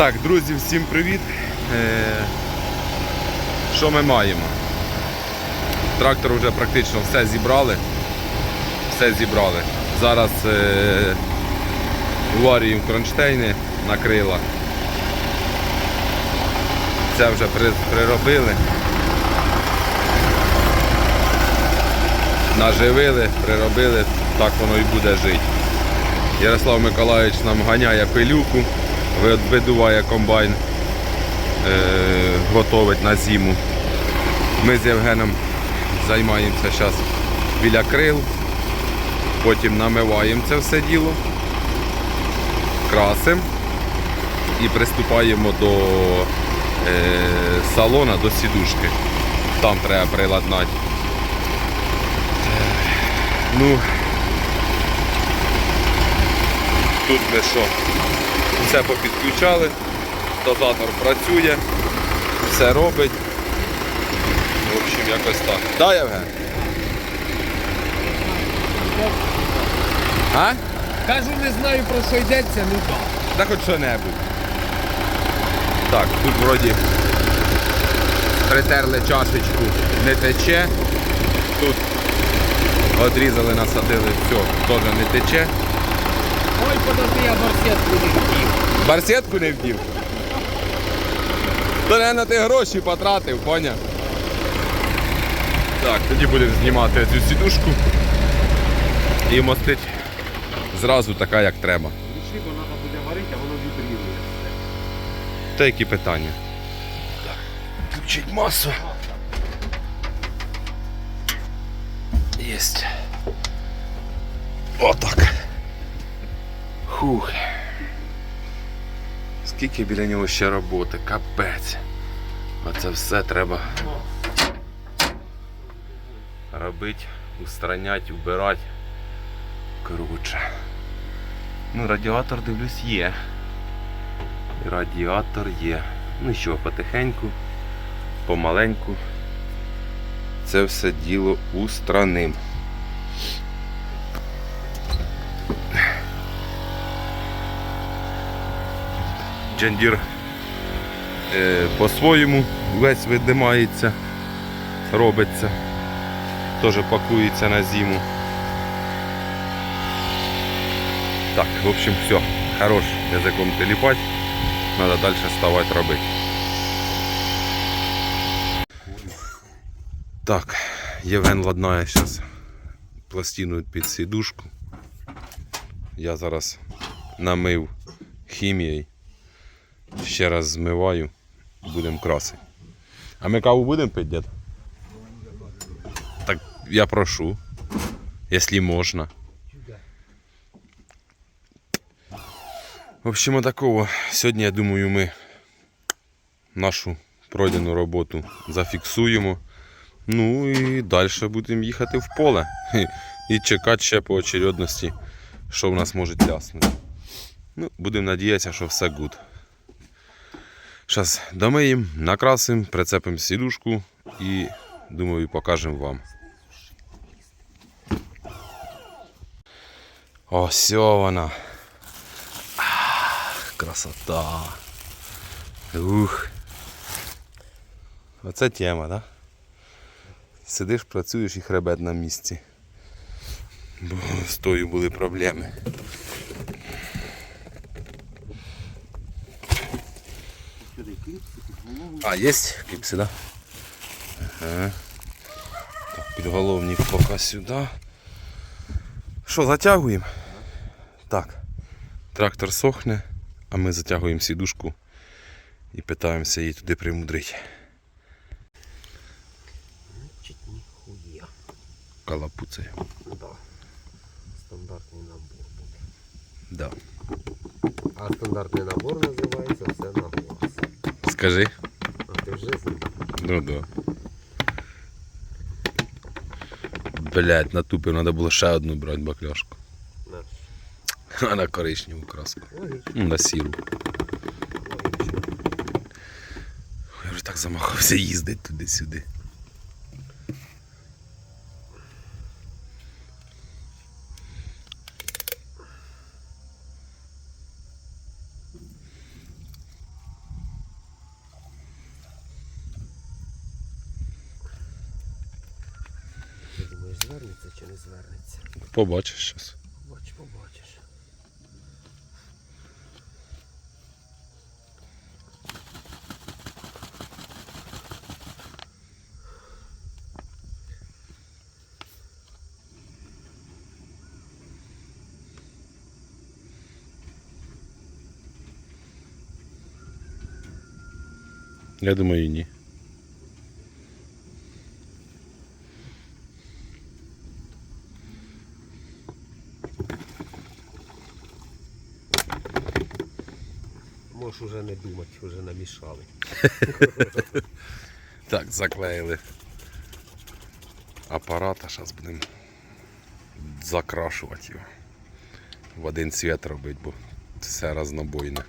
Так, друзі, всім привіт. Е, Що ми маємо? Трактор вже практично все зібрали. Все зібрали. Зараз е, варюємо кронштейни на крила. Це вже приробили. Наживили, приробили, так воно і буде жити. Ярослав Миколаївич нам ганяє пилюку, видуває комбайн, е, готовить на зиму. Ми з Євгеном займаємося зараз біля крил, потім намиваємо це все діло, красимо і приступаємо до е, салона, до сідушки. Там треба приладнати. Ну, Тут ми що? Все попідключали, дозатор працює, все робить. В общем, якось так. Да, Євген? А? Кажу, не знаю про що йдеться, ну так. Та хоч що-небудь. Так, тут вроді притерли чашечку, не тече. Тут одрізали, насадили, все, теж не тече. Ой, подожди, я не хотів. Барсетку не вдів. То не ти гроші потратив, поняв? Так, тоді будемо знімати цю сідушку і мостити зразу така, як треба. Бо треба буде варити, а воно вібрірує. Та які питання? Так, включить масу. Єсть. Отак. Хух. Скільки біля нього ще роботи, капець. А це все треба робити, устранять, вбирати. Коротше. Ну, радіатор, дивлюсь, є. Радіатор є. Ну що, потихеньку, помаленьку. Це все діло устраним. Джандір е, по-своєму весь видимається, робиться. Теж пакується на зиму. Так, в общем, все. Хорош язиком теліпать. Надо далі ставати робити. Так, Євген ладнає зараз пластину під сідушку. Я зараз намив хімією. Ще раз змиваю, будемо красити. А ми каву будемо пити, дід? Так я прошу, якщо можна. В общем, такого. Сьогодні, я думаю, ми нашу пройдену роботу зафіксуємо. Ну і далі будемо їхати в поле. І чекати ще по очередності, що в нас може ляснути. Ну, будемо надіятися, що все гуд. Зараз домиємо, накрасимо, прицепимо сідушку і думаю, покажемо вам. Ось вона. Красота. Ух. Оце тема, да? Сидиш, працюєш і хребет на місці. Бо з тою були проблеми. А, є кліпси, да? Ага. Так, підголовник поки сюди. Що, затягуємо? Так. Трактор сохне, а ми затягуємо сідушку і питаємося її туди примудрити. Калапуцею. Да. Стандартний набор буде. Да. А стандартний набор називається все набор. Скажи. А ти вже знав? Ну да. Блять, натупив, треба було ще одну брати бакляшку. На. А на коричневу краску. Ну, на сіру. Ой, Я вже так замахався їздити туди-сюди. Звернеться чи не звернеться. Побачиш зараз. Бач, побачиш. Я думаю, ні. Можеш вже не думати, вже намішали. Так, заклеїли апарат, а зараз будемо закрашувати його. В один цвіт робити, бо все разнобойне.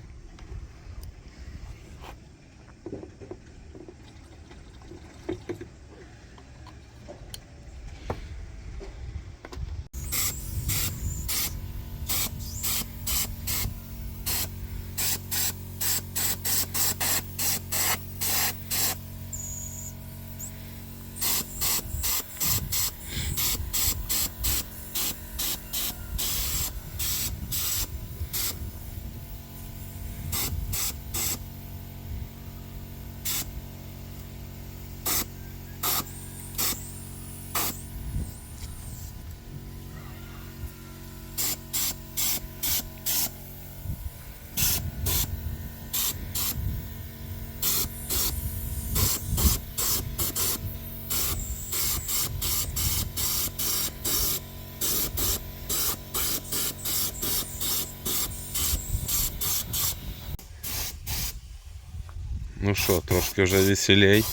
Ну що, трошки вже веселей.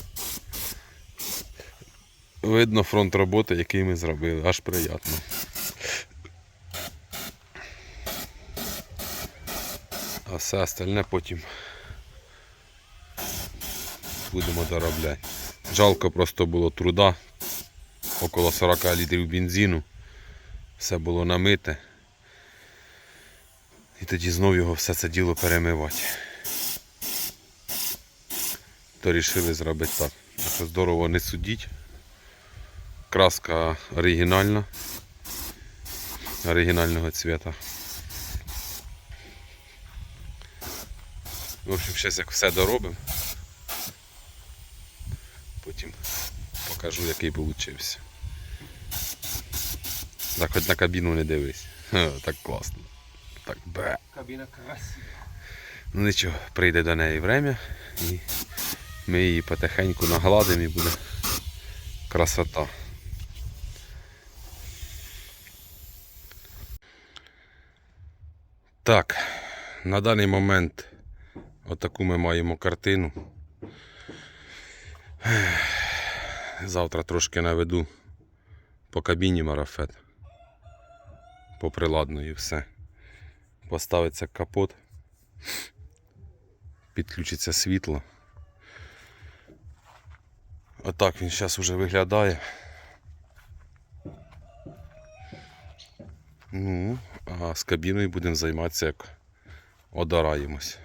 Видно фронт роботи, який ми зробили, аж приємно. А все остальне потім будемо доробляти. Жалко просто було труда. Около 40 літрів бензину. Все було намите. І тоді знов його все це діло перемивати то рішили зробити так. Це здорово не судіть. Краска оригінальна. Оригінального цвіта. В общем, зараз як все доробимо. Потім покажу, який получився. Так хоч на кабіну не дивись. Так класно. Так бе. Кабіна красива. Ну нічого, прийде до неї время і ми її потихеньку нагладимо і буде красота. Так, на даний момент отаку ми маємо картину. Завтра трошки наведу по кабіні марафет. Поприладну і все. Поставиться капот підключиться світло. Отак він зараз вже виглядає. Ну, а з кабіною будемо займатися, як одараємось.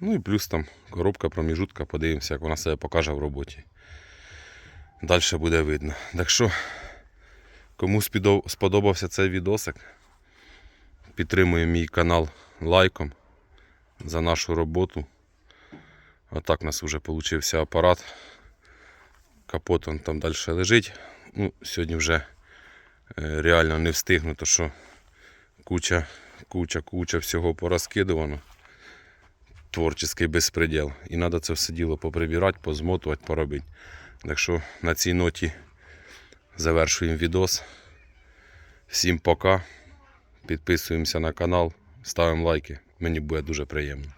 Ну і плюс там коробка, проміжутка, подивимося, як вона себе покаже в роботі. Далі буде видно. Так що, кому сподобався цей відосик, підтримуємо мій канал лайком за нашу роботу. Отак у нас вже вийшов апарат. Капот он там далі лежить. Ну, сьогодні вже е, реально не встигну, то що куча, куча, куча всього порозкидувано. Творчий безпреділ. І треба це все діло поприбирати, позмотувати, поробити. Так що на цій ноті завершуємо відос. Всім пока. Підписуємося на канал, ставимо лайки. Мені буде дуже приємно.